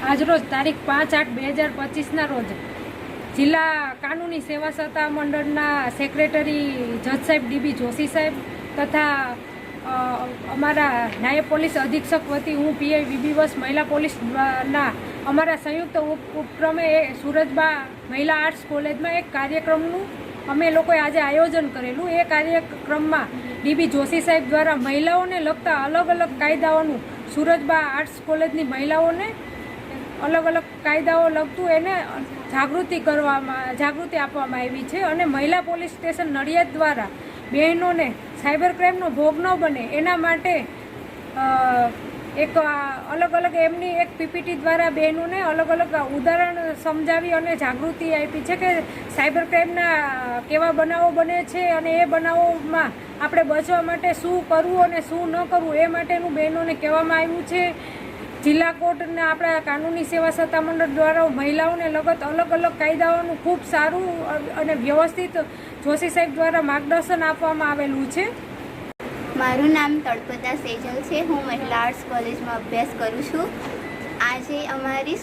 આજરોજ તારીખ પાંચ આઠ બે હજાર પચીસના રોજ જિલ્લા કાનૂની સેવા સત્તા મંડળના સેક્રેટરી જજ સાહેબ ડીબી જોશી સાહેબ તથા અમારા નાયબ પોલીસ અધિક્ષક વતી હું પીઆઈ બીબી બસ મહિલા પોલીસ ના અમારા સંયુક્ત ઉપ- ઉપક્રમે સુરતબા મહિલા આર્ટ્સ કોલેજમાં એક કાર્યક્રમનું અમે લોકોએ આજે આયોજન કરેલું. એ કાર્યક્રમમાં ડીબી જોશી સાહેબ દ્વારા મહિલાઓને લગતા અલગ અલગ કાયદાઓનું સુરતબા આર્ટ્સ કોલેજની મહિલાઓને અલગ અલગ કાયદાઓ લગતું એને જાગૃતિ કરવામાં, જાગૃતિ આપવામાં આવી છે અને મહિલા પોલીસ સ્ટેશન નડિયાદ દ્વારા બહેનોને સાયબર ક્રાઇમનો ભોગ ન બને એના માટે એક અલગ અલગ એમની એક પીપીટી દ્વારા બહેનોને અલગ અલગ ઉદાહરણ સમજાવી અને જાગૃતિ આપી છે કે સાયબર ક્રાઇમના કેવા બનાવો બને છે અને એ બનાવોમાં આપણે બચવા માટે શું કરવું અને શું ન કરવું એ માટેનું બહેનોને કહેવામાં આવ્યું છે. જિલ્લા કોર્ટના આપણા કાનૂની સેવા સત્તામંડળ દ્વારા મહિલાઓને લગત અલગ અલગ કાયદાઓનું ખૂબ સારું અને વ્યવસ્થિત જોશી સાહેબ દ્વારા માર્ગદર્શન આપવામાં આવેલું છે. મારું નામ તળપદા સેજલ છે. હું મહિલા આર્ટ્સ કોલેજમાં અભ્યાસ કરું છું. આજે અમારી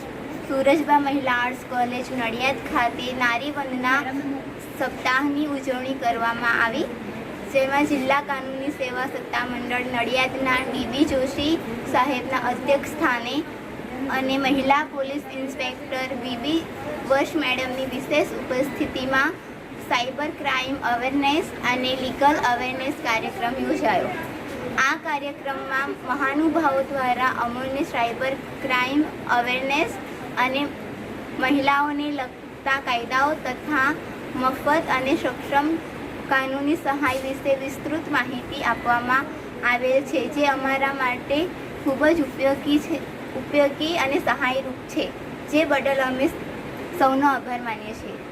સુરજબા મહિલા આર્ટ્સ કોલેજ નડિયાદ ખાતે નારી વંદના સપ્તાહની ઉજવણી કરવામાં આવી. જેમાં જિલ્લા કાનૂની સેવા સત્તા મંડળ નડિયાદના ડીબી જોશી સાહેબના અધ્યક્ષ સ્થાને અને મહિલા પોલીસ ઇન્સ્પેક્ટર બીબી વર્ષ મેડમની વિશેષ ઉપસ્થિતિમાં સાયબર ક્રાઇમ અવેરનેસ અને લીગલ અવેરનેસ કાર્યક્રમ યોજાયો. આ કાર્યક્રમમાં મહાનુભાવો દ્વારા અમૂલને સાયબર ક્રાઇમ અવેરનેસ અને મહિલાઓને લગતા કાયદાઓ તથા મફત અને સક્ષમ કાનૂની સહાય વિશે વિસ્તૃત માહિતી આપવામાં આવેલ છે, જે અમારા માટે ખૂબ જ ઉપયોગી છે, ઉપયોગી અને સહાયરૂપ છે, જે બદલ અમે સૌનો આભાર માનીએ છીએ.